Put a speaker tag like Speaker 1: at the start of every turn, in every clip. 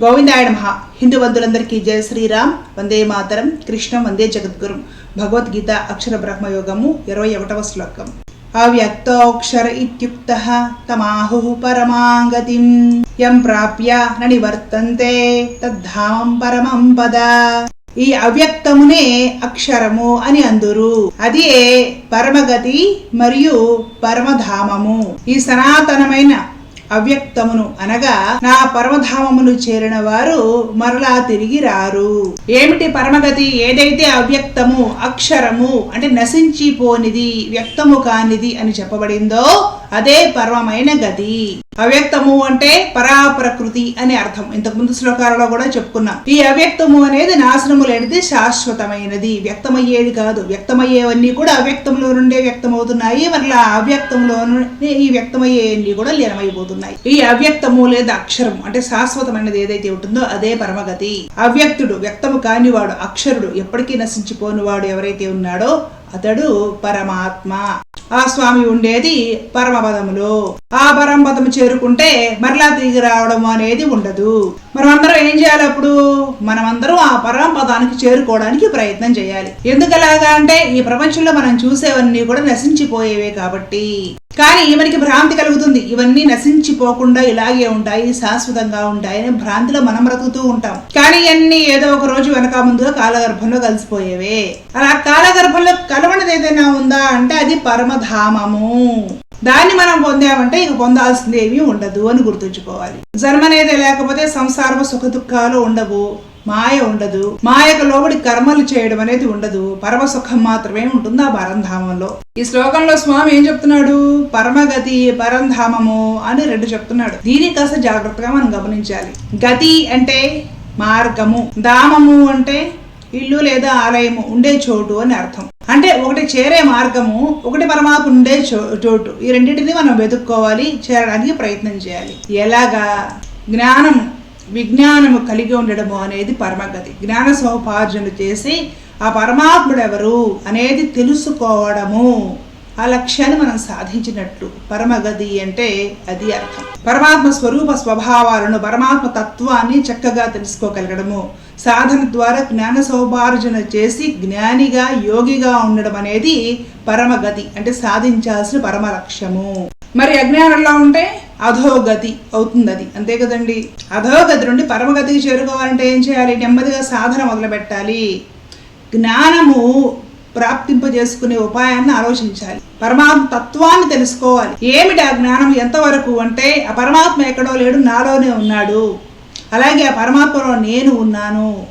Speaker 1: గోవిందాయ మహా హిందూ జయ శ్రీరామ్. వందే మాతరం. కృష్ణం వందే జగద్గురు. భగవద్గీత అక్షర బ్రహ్మయోగము ఇరవై ఒకటవ శ్లోకం. అవ్యక్తోక్షర ఇత్యుక్త తమాహు పరమాంగతిం. యం ప్రాప్య నని నివర్తంతే తద్ధామం పరమం పద. ఈ అవ్యక్తమునే అక్షరము అని అందురు. అదే పరమగతి మరియు పరమధామము. ఈ సనాతనమైన అవ్యక్తమును అనగా నా పరమధామమును చేరిన వారు మరలా తిరిగి రారు. ఏమిటి పరమగతి? ఏదైతే అవ్యక్తము అక్షరము అంటే నశించిపోనిది వ్యక్తము కానిది అని చెప్పబడిందో అదే పరమమైన గతి. అవ్యక్తము అంటే పరాప్రకృతి అని అర్థం. ఇంతకు ముందు శ్లోకాలలో కూడా చెప్పుకున్నాం. ఈ అవ్యక్తము అనేది నాశనము లేనిది శాశ్వతమైనది. వ్యక్తమయ్యేది కాదు. వ్యక్తమయ్యేవన్నీ కూడా అవ్యక్తంలో నుండే వ్యక్తమవుతున్నాయి. మరలా అవ్యక్తంలో ఈ వ్యక్తమయ్యేవన్నీ కూడా లీనమైపోతున్నాయి. ఈ అవ్యక్తము లేదా అక్షరం అంటే శాశ్వతమైనది ఏదైతే ఉంటుందో అదే పరమగతి. అవ్యక్తుడు వ్యక్తము కానివాడు అక్షరుడు ఎప్పటికీ నశించిపోనివాడు ఎవరైతే ఉన్నాడో అతడు పరమాత్మ. ఆ స్వామి ఉండేది పరమపదములో. ఆ పరమపదము చేరుకుంటే మరలా తిరిగి రావడం అనేది ఉండదు. మనమందరం ఏం చేయాలి అప్పుడు? మనమందరం ఆ పరమపదానికి చేరుకోవడానికి ప్రయత్నం చేయాలి. ఎందుకలాగా అంటే ఈ ప్రపంచంలో మనం చూసేవన్నీ కూడా నశించిపోయేవే కాబట్టి. కానీ మనకి భ్రాంతి కలుగుతుంది. ఇవన్నీ నశించిపోకుండా ఇలాగే ఉంటాయి శాశ్వతంగా ఉంటాయి అని భ్రాంతిలో మనం బ్రతుకుతూ ఉంటాం. కానీ ఇవన్నీ ఏదో ఒక రోజు వెనక ముందుగా కాలగర్భంలో కలిసిపోయేవే. అలా కాలగర్భంలో కలవనది ఏదైనా ఉందా అంటే అది పరమధామము. దాన్ని మనం పొందామంటే ఇక పొందాల్సింది ఏమీ ఉండదు అని గుర్తుంచుకోవాలి. జన్మనేది లేకపోతే సంసారము సుఖ దుఃఖాలు ఉండవు. మాయ ఉండదు. మాయకు లోబడి కర్మలు చేయడం అనేది ఉండదు. పరమ సుఖం మాత్రమే ఉంటుంది ఆ పరంధామంలో ఈ శ్లోకంలో స్వామి ఏం చెప్తున్నాడు? పరమగతి పరంధామము అని రెండు చెప్తున్నాడు. దీని కాస్త జాగ్రత్తగా మనం గమనించాలి. గతి అంటే మార్గము. ధామము అంటే ఇల్లు లేదా ఆలయము ఉండే చోటు అని అర్థం. అంటే ఒకటి చేరే మార్గము ఒకటి పరమాత్మ ఉండే చో- చోటు. ఈ రెండింటిని మనం వెతుక్కోవాలి చేరడానికి ప్రయత్నం చేయాలి. ఎలాగా? జ్ఞానం విజ్ఞానము కలిగి ఉండడము అనేది పరమగతి. జ్ఞాన సౌపార్జన చేసి ఆ పరమాత్ముడు ఎవరు అనేది తెలుసుకోవడము. ఆ లక్ష్యాన్ని మనం సాధించినట్లు. పరమగతి అంటే అది అర్థం. పరమాత్మ స్వరూప స్వభావాలను పరమాత్మ తత్వాన్ని చక్కగా తెలుసుకోగలగడము. సాధన ద్వారా జ్ఞాన సౌపార్జన చేసి జ్ఞానిగా యోగిగా ఉండడం అనేది పరమగతి. అంటే సాధించాల్సిన పరమ లక్ష్యము. మరి అజ్ఞానంలో ఉంటే? అధోగతి అవుతుంది అది అంతే కదండి? అధోగతి నుండి పరమగతికి చేరుకోవాలంటే ఏం చేయాలి? నెమ్మదిగా సాధన మొదలుపెట్టాలి. జ్ఞానము ప్రాప్తింపజేసుకునే ఉపాయాన్ని ఆలోచించాలి. పరమాత్మ తత్వాన్ని తెలుసుకోవాలి. ఏమిటి ఆ జ్ఞానం ఎంతవరకు అంటే ఆ పరమాత్మ ఎక్కడో లేడు నాలోనే ఉన్నాడు. అలాగే ఆ పరమాత్మలో నేను ఉన్నాను.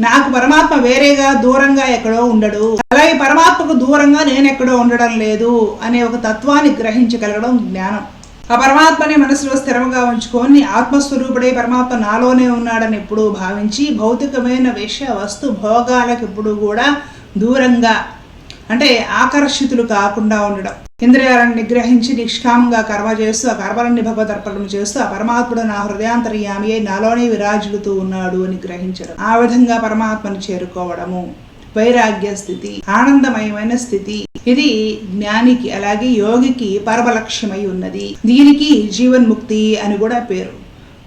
Speaker 1: నాకు పరమాత్మ వేరేగా దూరంగా ఎక్కడో ఉండడు. అలాగే పరమాత్మకు దూరంగా నేను ఎక్కడో ఉండడం లేదు అనే ఒక తత్వాన్ని గ్రహించగలగడం జ్ఞానం. ఆ పరమాత్మని మనసులో స్థిరంగా ఉంచుకొని ఆత్మస్వరూపుడే పరమాత్మ నాలోనే ఉన్నాడని ఎప్పుడూ భావించి భౌతికమైన విషయ వస్తు భోగాలకు ఎప్పుడు కూడా దూరంగా అంటే ఆకర్షితులు కాకుండా ఉండడం. ఇంద్రియాలను నిగ్రహించి నిష్కామంగా కర్మ చేస్తూ ఆ కర్మలన్నీ భగవదర్పణం చేస్తూ ఆ పరమాత్ముడు నా హృదయాంతర్యామి నాలోనే విరాజులుతూ ఉన్నాడు అని గ్రహించడం. ఆ విధంగా పరమాత్మను చేరుకోవడము. వైరాగ్య స్థితి ఆనందమయమైన స్థితి. ఇది జ్ఞానికి అలాగే యోగికి పరమలక్ష్యమై ఉన్నది. దీనికి జీవన్ముక్తి అని కూడా పేరు.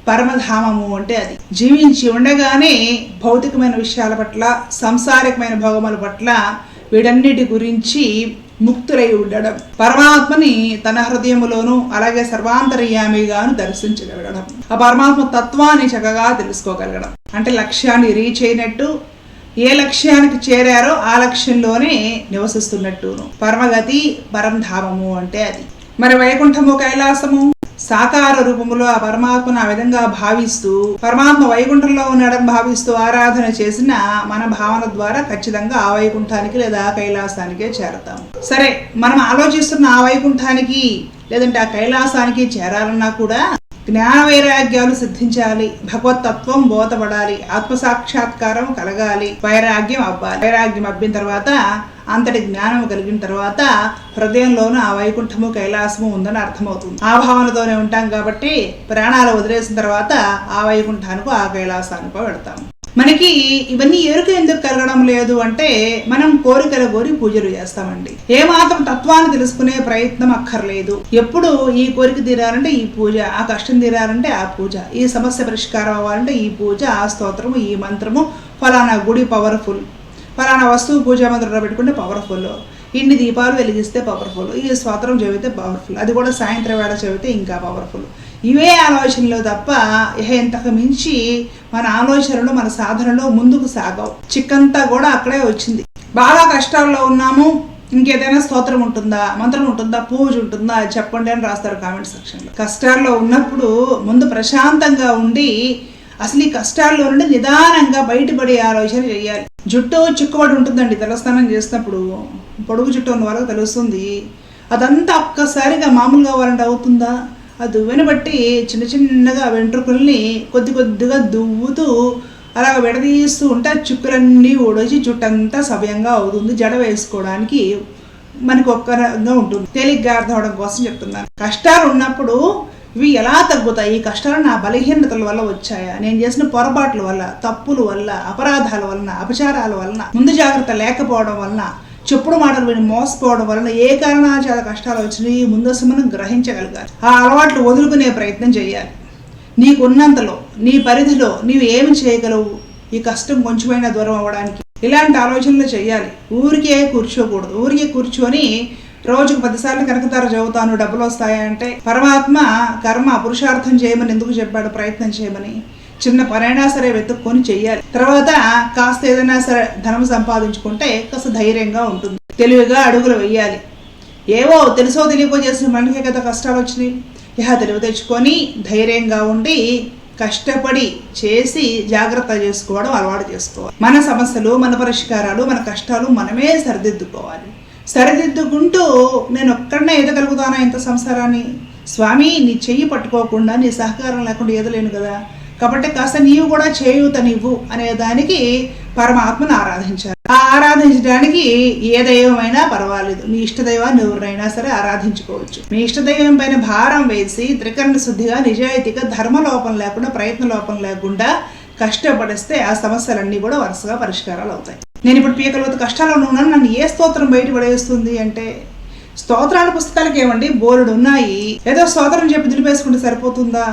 Speaker 1: పరమధామము అంటే అది. జీవించి ఉండగానే భౌతికమైన విషయాల పట్ల సంసారికమైన భోగముల పట్ల వీటన్నిటి గురించి ముక్తులై ఉండడం. పరమాత్మని తన హృదయములోను అలాగే సర్వాంతర్యామిగాను దర్శించగలగడం. ఆ పరమాత్మ తత్వాన్ని చక్కగా తెలుసుకోగలగడం. అంటే లక్ష్యాన్ని రీచ్ అయినట్టు ఏ లక్ష్యానికి చేరారో ఆ లక్ష్యంలోనే నివసిస్తున్నట్టును పరమగతి పరంధామము అంటే అది. మరి వైకుంఠము కైలాసము సాకార రూపములో ఆ పరమాత్మను ఆ విధంగా భావిస్తూ పరమాత్మ వైకుంఠంలో ఉన్నాడని భావిస్తూ ఆరాధన చేసిన మన భావన ద్వారా ఖచ్చితంగా ఆ వైకుంఠానికి లేదా ఆ కైలాసానికే చేరతాము సరే మనం ఆలోచిస్తున్న ఆ వైకుంఠానికి లేదంటే ఆ కైలాసానికి చేరాలన్నా కూడా జ్ఞాన వైరాగ్యాలు సిద్ధించాలి. భగవతత్వం బోధపడాలి. ఆత్మ సాక్షాత్కారం కలగాలి. వైరాగ్యం అవ్వాలి. వైరాగ్యం అబ్బిన తర్వాత అంతటి జ్ఞానం కలిగిన తర్వాత హృదయంలోనూ ఆ వైకుంఠము కైలాసము ఉందని అర్థమవుతుంది. ఆ భావనతోనే ఉంటాం కాబట్టి ప్రాణాలు వదిలేసిన తర్వాత ఆ వైకుంఠానికి ఆ కైలాసానికో వెళ్తాము మనకి ఇవన్నీ ఎరుక ఎందుకు కలగడం లేదు అంటే మనం కోరికల కోరి పూజలు చేస్తామండి. ఏ మాత్రం తత్వాన్ని తెలుసుకునే ప్రయత్నం అక్కర్లేదు. ఎప్పుడు ఈ కోరిక తీరాలంటే ఈ పూజ ఆ కష్టం తీరాలంటే ఆ పూజ ఈ సమస్య పరిష్కారం అవ్వాలంటే ఈ పూజ ఆ స్తోత్రము ఈ మంత్రము ఫలానా గుడి పవర్ఫుల్. ఫలానా వస్తువు పూజా మంత్రంలో పెట్టుకుంటే పవర్ఫుల్. ఇన్ని దీపాలు వెలిగిస్తే పవర్ఫుల్. ఈ స్వాతంత్రం చదివితే పవర్ఫుల్. అది కూడా సాయంత్రం వేళ చదివితే ఇంకా పవర్ఫుల్. ఇవే ఆలోచనలు తప్ప ఇంతకు మించి మన ఆలోచనలు మన సాధనలో ముందుకు సాగవు. చిక్కంతా కూడా అక్కడే వచ్చింది. బాగా కష్టాల్లో ఉన్నాము. ఇంకేదైనా స్తోత్రం ఉంటుందా? మంత్రం ఉంటుందా? పూజ ఉంటుందా? అది చెప్పండి అని రాస్తారు కామెంట్ సెక్షన్లో. కష్టాల్లో ఉన్నప్పుడు ముందు ప్రశాంతంగా ఉండి అసలు ఈ కష్టాల్లో నుండి నిదానంగా బయటపడే ఆలోచన చేయాలి. జుట్టు చిక్కుబడి ఉంటుందండి తలస్నానం చేసినప్పుడు. పొడుగు జుట్టు ఉన్న వరకు తెలుస్తుంది. అదంతా ఒక్కసారిగా మామూలుగా అవ్వాలంటే అవుతుందా? ఆ దువ్వెని బట్టి చిన్న చిన్నగా వెంట్రుకల్ని కొద్ది కొద్దిగా దువ్వుతూ అలాగ విడదీస్తూ ఉంటే ఆ చుక్కలన్నీ ఊడొచ్చి జుట్టంతా సవ్యంగా అవుతుంది. జడ వేసుకోవడానికి మనకి ఒక్కరంగా ఉంటుంది. తేలిగ్గా అర్థం అవడం కోసం చెప్తున్నాను. కష్టాలు ఉన్నప్పుడు ఇవి ఎలా తగ్గుతాయి? ఈ కష్టాలు నా బలహీనతల వల్ల వచ్చాయా? నేను చేసిన పొరపాట్ల వల్ల తప్పుల వల్ల అపరాధాల వలన అపచారాల వలన ముందు జాగ్రత్త లేకపోవడం వలన చెప్పుడు మాటలు విని మోసపోవడం వలన ఏ కారణాలు చాలా కష్టాలు వచ్చినాయి ముందస్తు మనం గ్రహించగలగాలి. ఆ అలవాట్లు వదులుకునే ప్రయత్నం చేయాలి. నీకున్నంతలో నీ పరిధిలో నీవు ఏమి చేయగలవు? ఈ కష్టం కొంచెమైనా దూరం అవ్వడానికి ఇలాంటి ఆలోచనలు చేయాలి. ఊరికే కూర్చోకూడదు. ఊరికే కూర్చొని రోజుకు పదిసార్లు కనకతార చదువుతాను డబ్బులు వస్తాయంటే పరమాత్మ కర్మ పురుషార్థం చేయమని ఎందుకు చెప్పాడు? ప్రయత్నం చేయమని. చిన్న పనైనా సరే వెతుక్కొని చెయ్యాలి. తర్వాత కాస్త ఏదైనా సరే ధనం సంపాదించుకుంటే కాస్త ధైర్యంగా ఉంటుంది. తెలివిగా అడుగులు వెయ్యాలి ఏవో తెలుసో తెలియకో చేసిన మనకే కదా కష్టాలు వచ్చినాయి. ఇహ తెలివి తెచ్చుకొని ధైర్యంగా ఉండి కష్టపడి చేసి జాగ్రత్త చేసుకోవడం అలవాటు చేసుకోవాలి. మన సమస్యలు మన పరిష్కారాలు మన కష్టాలు మనమే సరిదిద్దుకోవాలి. సరిదిద్దుకుంటూ నేను ఒక్కడనే ఎదగలుగుతానా ఇంత సంసారాన్ని? స్వామి నీ చెయ్యి పట్టుకోకుండా నీ సహకారం లేకుండా ఎదలేను కదా. కాబట్టి కాస్త నీవు కూడా చేయూత నీవు అనే దానికి పరమాత్మను ఆరాధించాలి ఆ ఆరాధించడానికి ఏ దైవమైనా పర్వాలేదు. మీ ఇష్టదైవాన్ని ఎవరినైనా సరే ఆరాధించుకోవచ్చు. మీ ఇష్టదైవం పైన భారం వేసి త్రికరణ శుద్ధిగా నిజాయితీగా ధర్మ లోపం లేకుండా ప్రయత్న లోపం లేకుండా కష్టపడిస్తే ఆ సమస్యలన్నీ కూడా వరుసగా పరిష్కారాలు అవుతాయి. నేను ఇప్పుడు పీకలవత కష్టాలు ఉన్నాను. నన్ను ఏ స్తోత్రం బయట పడేస్తుంది అంటే స్తోత్రాల పుస్తకాలకి ఏమండి బోరుడు ఉన్నాయి ఏదో స్తోత్రం చెప్పి దులిపేసుకుంటే సరిపోతుందా?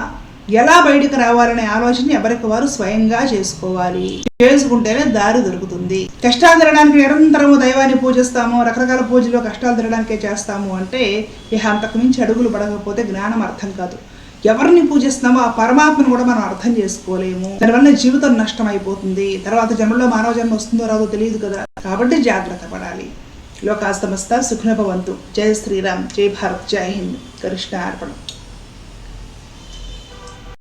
Speaker 1: ఎలా బయటకు రావాలనే ఆలోచన ఎవరికి వారు స్వయంగా చేసుకోవాలి. చేసుకుంటేనే దారి దొరుకుతుంది. కష్టాలు తినడానికి నిరంతరము దైవాన్ని పూజిస్తాము రకరకాల పూజలు కష్టాలు తినడానికే చేస్తాము అంటే ఇక అంతకు మించి అడుగులు పడకపోతే జ్ఞానం అర్థం కాదు. ఎవరిని పూజిస్తున్నామో ఆ పరమాత్మను కూడా మనం అర్థం చేసుకోలేము. దానివల్ల జీవితం నష్టం అయిపోతుంది తర్వాత జన్మలో మానవ జన్మ వస్తుందో రాదో తెలియదు కదా. కాబట్టి జాగ్రత్త పడాలి. లోకాస్తమస్త సుఖ్నభవంతు జై శ్రీరామ్. జై భారత్. జై హింద్. కృష్ణ అర్పణం.